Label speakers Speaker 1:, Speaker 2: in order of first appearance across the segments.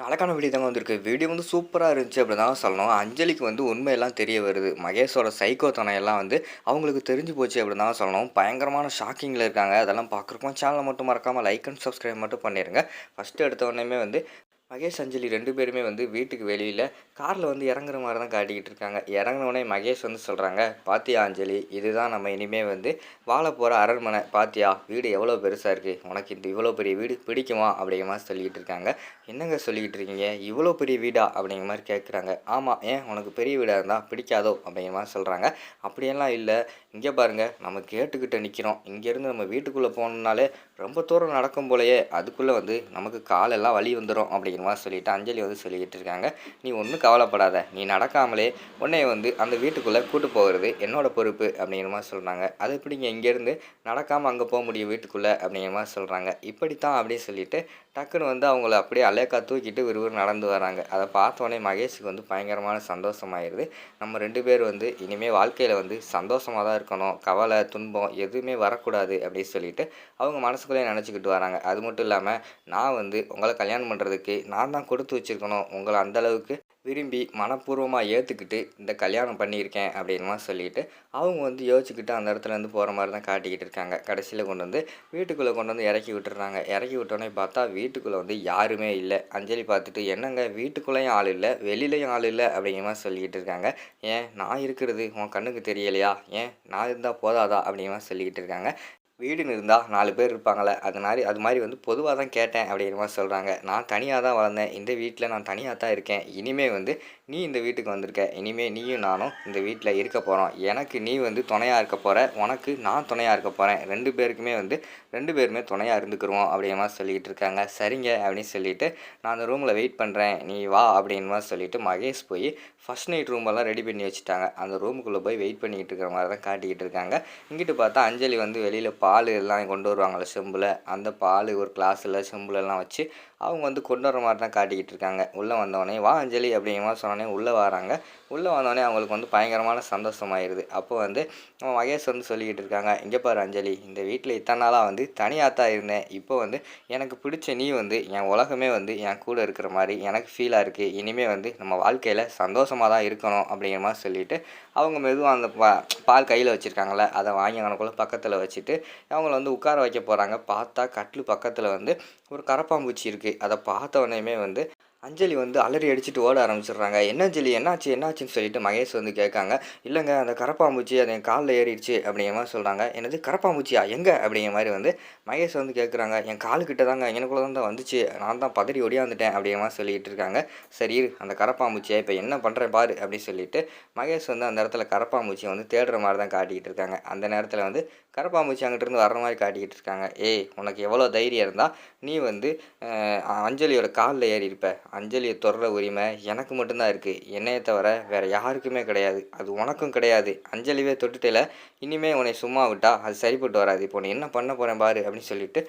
Speaker 1: நடக்கான video தாங்க வந்திருக்கு. Video வந்து சூப்பராக இருந்துச்சு அப்படி தான் சொல்லணும். அஞ்சலிக்கு வந்து உண்மையெல்லாம் தெரிய வருது. மகேஷோட சைக்கோத்தனம் எல்லாம் வந்து அவங்களுக்கு தெரிஞ்சு போச்சு அப்படி தான் சொல்லணும். பயங்கரமான ஷாக்கிங்கில் இருக்காங்க. அதெல்லாம் பார்க்குறப்போ சேனலை மட்டும் மறக்காமல் லைக் அண்ட் சப்ஸ்கிரைப் மட்டும் பண்ணிடுங்க ஃபஸ்ட்டு எடுத்த உடனே வந்து மகேஷ் அஞ்சலி ரெண்டு பேருமே வந்து வீட்டுக்கு வெளியில் காரில் வந்து இறங்குற மாதிரி தான் காட்டிக்கிட்டு இருக்காங்க. இறங்கினோடனே மகேஷ் வந்து சொல்கிறாங்க பாத்தியா அஞ்சலி இதுதான் நம்ம இனிமேல் வந்து வாழ போகிற அரண்மனை. பாத்தியா வீடு எவ்வளோ பெருசாக இருக்குது உனக்கு இந்த இவ்வளோ பெரிய வீடு பிடிக்குமா? அப்படிங்கிற மாதிரி சொல்லிக்கிட்டு இருக்காங்க. என்னங்க சொல்லிக்கிட்டு இருக்கீங்க? இவ்வளோ பெரிய வீடா? அப்படிங்கிற மாதிரி கேட்குறாங்க ஆமாம் ஏன்? உனக்கு பெரிய வீடாக இருந்தால் பிடிக்காதோ? அப்படிங்கிற மாதிரி சொல்கிறாங்க அப்படியெல்லாம் இல்லை. இங்கே பாருங்கள் நம்ம கேட்டுக்கிட்ட நிற்கிறோம் இங்கேருந்து நம்ம வீட்டுக்குள்ளே போகணுன்னாலே ரொம்ப தூரம் நடக்கும் போலயே அதுக்குள்ளே வந்து நமக்கு காலெல்லாம் வலி வந்துடும் அப்படிங்கிற மாதிரி சொல்லிட்டு அஞ்சலி வந்து சொல்லிக்கிட்டு இருக்காங்க. நீ ஒன்றும் கவலைப்படாத. நீ நடக்காமலே உன்னைய வந்து அந்த வீட்டுக்குள்ளே கூட்டு போகிறது என்னோட பொறுப்பு அப்படிங்கிற மாதிரி சொல்கிறாங்க அது எப்படிங்க? இங்கேருந்து நடக்காமல் அங்கே போக முடியும் வீட்டுக்குள்ளே அப்படிங்கிற மாதிரி சொல்கிறாங்க இப்படித்தான் அப்படின்னு சொல்லிட்டு டக்குன்னு வந்து அவங்கள அப்படியே அலேக்கா தூக்கிட்டு விறுவிறு நடந்து வராங்க. அதை பார்த்தோன்னே மகேஷுக்கு வந்து பயங்கரமான சந்தோஷமாயிருது. நம்ம ரெண்டு பேர் வந்து இனிமேல் வாழ்க்கையில் வந்து சந்தோஷமாக தான் இருக்கணும் கவலை துன்பம் எதுவுமே வரக்கூடாது அப்படின்னு சொல்லிட்டு அவங்க மனசுக்குள்ளேயே நினச்சிக்கிட்டு வராங்க. அது மட்டும் இல்லாமல் நான் வந்து உங்களை கல்யாணம் பண்ணுறதுக்கு நான் தான் கொடுத்து வச்சுருக்கணும். உங்களை அந்தளவுக்கு விரும்பி மனப்பூர்வமாக ஏற்றுக்கிட்டு இந்த கல்யாணம் பண்ணியிருக்கேன் அப்படின்மா சொல்லிட்டு அவங்க வந்து யோசிச்சுக்கிட்டு அந்த இடத்துல இருந்து போகிற மாதிரி தான் காட்டிக்கிட்டு இருக்காங்க. கடைசியில் கொண்டு வந்து வீட்டுக்குள்ளே கொண்டு வந்து இறக்கி விட்டுறாங்க. இறக்கி விட்டோன்னே பார்த்தா வீட்டுக்குள்ளே வந்து யாருமே இல்லை. அஞ்சலி பார்த்துட்டு என்னங்க வீட்டுக்குள்ளேயும் ஆள் இல்லை வெளியிலையும் ஆள் இல்லை? அப்படிங்கிற மாதிரி சொல்லிக்கிட்டு இருக்காங்க. ஏன் நான் இருக்கிறது உன் கண்ணுக்கு தெரியலையா? ஏன் நான் இருந்தால் போதாதா? அப்படிங்கிற மாதிரி சொல்லிக்கிட்டு இருக்காங்க. வீடுன்னு இருந்தால் நாலு பேர் இருப்பாங்களே அது மாதிரி அது மாதிரி வந்து பொதுவாக தான் கேட்டேன் அப்படிங்கிற மாதிரி சொல்கிறாங்க நான் தனியாக தான் வளர்ந்தேன். இந்த வீட்டில் நான் தனியாக தான் இருக்கேன். இனிமேல் வந்து நீ இந்த வீட்டுக்கு வந்திருக்க. இனிமேல் நீயும் நானும் இந்த வீட்டில் இருக்க போகிறோம் எனக்கு நீ வந்து துணையாக இருக்க போகிற உனக்கு நான் துணையாக இருக்க போகிறேன் ரெண்டு பேருக்குமே வந்து ரெண்டு பேருமே துணையாக இருந்துக்குருவோம் அப்படிங்கிற மாதிரி சொல்லிகிட்டு இருக்காங்க. சரிங்க அப்படின்னு சொல்லிட்டு நான் அந்த ரூமில் வெயிட் பண்ணுறேன் நீ வா அப்படிங்கிற மாதிரி சொல்லிட்டு மகேஷ் போய் ஃபஸ்ட் நைட் ரூமெல்லாம் ரெடி பண்ணி வச்சுட்டாங்க. அந்த ரூமுக்குள்ளே போய் வெயிட் பண்ணிக்கிட்டு இருக்கிற மாதிரி தான் காட்டிக்கிட்டு இருக்காங்க. இங்கிட்டு பார்த்தா அஞ்சலி வந்து வெளியில் பால் எல்லாம் கொண்டு வருவாங்கள்ல செம்பில். அந்த பால் ஒரு கிளாஸில் செம்புலெல்லாம் வச்சு அவங்க வந்து கொண்டு வர மாதிரி தான் காட்டிக்கிட்டு இருக்காங்க. உள்ளே வந்தவொடனே வா அஞ்சலி அப்படிங்கிற மாதிரி சொன்னோடனே உள்ளே வராங்க. உள்ளே வந்தோடனே அவங்களுக்கு வந்து பயங்கரமான சந்தோஷமாயிருது. அப்போ வந்து நம்ம மகேஷ் வந்து சொல்லிக்கிட்டு இருக்காங்க இங்கே பாரு அஞ்சலி இந்த வீட்டில் இத்தனை நாளாக வந்து தனியாக தான் இருந்தேன். இப்போ வந்து எனக்கு பிடிச்ச நீ வந்து என் உலகமே வந்து என் கூட இருக்கிற மாதிரி எனக்கு ஃபீலாக இருக்குது இனிமேல் வந்து நம்ம வாழ்க்கையில் சந்தோஷமாக தான் இருக்கணும் அப்படிங்கிற மாதிரி சொல்லிவிட்டு அவங்க மெதுவாக அந்த பா பால் கையில் வச்சுருக்காங்களே அதை வாங்கி அவனுக்குள்ளே பக்கத்தில் வச்சுட்டு அவங்கள வந்து உட்கார வைக்க போகிறாங்க பார்த்தா கட்டில் பக்கத்தில் வந்து ஒரு கரப்பான்பூச்சி இருக்குது அதை பார்த்த உடனேயுமே வந்து அஞ்சலி வந்து அலறி அடிச்சுட்டு ஓட ஆரம்பிச்சிடுறாங்க. என்ன அஞ்சலி? என்னாச்சு? என்னாச்சுன்னு சொல்லிட்டு மகேஷ் வந்து கேட்காங்க. இல்லைங்க அந்த கரப்பாம்பூச்சி அது என் காலில் ஏறிடுச்சு அப்படிங்கிற மாதிரி சொல்கிறாங்க என்னது கரப்பாம்பூச்சியா? எங்கே? அப்படிங்கிற மாதிரி வந்து மகேஷ் வந்து கேட்குறாங்க. என் காலுக்கிட்ட தாங்க எனக்குள்ளே தான் தான் வந்துச்சு. நான் தான் பதறி ஒடியாந்துட்டேன் அப்படிங்கிற மாதிரி சொல்லிகிட்டு இருக்காங்க. சரி அந்த கரப்பாம்பூச்சியை இப்போ என்ன பண்ணுறேன் பாரு அப்படின்னு சொல்லிட்டு மகேஷ் வந்து அந்த இடத்துல கரப்பாம்பூச்சியை வந்து தேடுற மாதிரி தான் காட்டிக்கிட்டு இருக்காங்க. அந்த நேரத்தில் வந்து கரப்பாம்பூச்சி அங்கிட்டிருந்து வர்ற மாதிரி காட்டிக்கிட்டு இருக்காங்க. ஏய் உனக்கு எவ்வளோ தைரியம் இருந்தால் நீ வந்து அஞ்சலியோட காலில் ஏறி இருப்ப அஞ்சலியை தொடர உரிமை எனக்கு மட்டும்தான் இருக்குது என்னையை தவிர வேறு யாருக்குமே கிடையாது. அது உனக்கும் கிடையாது. அஞ்சலிவே தொட்டுட்டேல. இனிமேல் உன்னை சும்மா விட்டா அது சரிப்பட்டு வராது. இப்போ நீ என்ன பண்ண போகிறேன் பாரு அப்படின்னு சொல்லிட்டு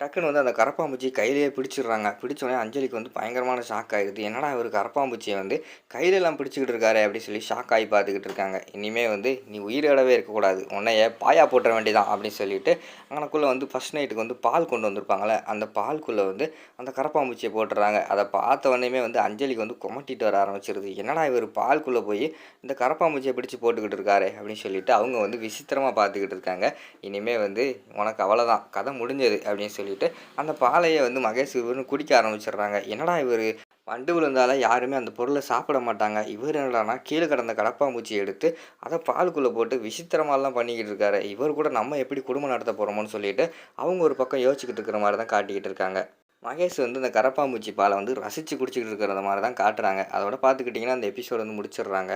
Speaker 1: டக்குன்னு வந்து அந்த கரப்பாம்பூச்சி கையிலேயே பிடிச்சிடுறாங்க. பிடிச்சோடனே அஞ்சலிக்கு வந்து பயங்கரமான ஷாக் ஆகிடுது என்னடா இவர் கரப்பாம்பூச்சியை வந்து கையிலெல்லாம் பிடிச்சிக்கிட்டு இருக்காரு அப்படின்னு சொல்லி ஷாக் ஆகி பார்த்துக்கிட்டு இருக்காங்க. இனிமேல் வந்து நீ உயிரோடவே இருக்கக்கூடாது. உன்னைய பாயா போட்டுற வேண்டியதான் அப்படின்னு சொல்லிட்டு அங்கனக்குள்ளே வந்து ஃபஸ்ட் நைட்டுக்கு வந்து பால் கொண்டு வந்திருப்பாங்களே அந்த பால்குள்ளே வந்து அந்த கரப்பாம்பூச்சியை போட்டுறாங்க அதை பார்த்த உடனே வந்து அஞ்சலிக்கு வந்து குமட்டிட்டு வர ஆரம்பிச்சிருது. என்னடா இவர் பால்குள்ளே போய் இந்த கரப்பாம்பூச்சியை பிடிச்சி போட்டுக்கிட்டு இருக்காரு அப்படின்னு சொல்லிட்டு அவங்க வந்து விசித்திரமாக பார்த்துக்கிட்டு இருக்காங்க. இனிமேல் வந்து உனக்கு அவ்வளோதான் கதை முடிஞ்சது அப்படின்னு சொல்லி சொல்லிட்டு அந்த பாலையை வந்து மகேஷ் இவருன்னு குடிக்க ஆரம்பிச்சிடுறாங்க. என்னடா இவர்? வண்டு விழுந்தால யாருமே அந்த பொருளை சாப்பிட மாட்டாங்க. இவர் என்னடானா கீழே கிடந்த கடப்பாம்பூச்சி எடுத்து அதை பாலுக்குள்ளே போட்டு விசித்திரமாலாம் பண்ணிக்கிட்டு இருக்காரு. இவர் கூட நம்ம எப்படி குடும்பம் நடத்த போகிறோமோன்னு சொல்லிட்டு அவங்க ஒரு பக்கம் யோசிச்சுக்கிட்டு இருக்கிற மாதிரி தான் காட்டிக்கிட்டு இருக்காங்க. மகேஷ் வந்து இந்த கரப்பாம்பூச்சி பாலை வந்து ரசித்து குடிச்சிக்கிட்டு இருக்கிறத மாதிரி தான் காட்டுறாங்க. அதோட பார்த்துக்கிட்டிங்கன்னா அந்த எபிசோடு வந்து முடிச்சிடுறாங்க.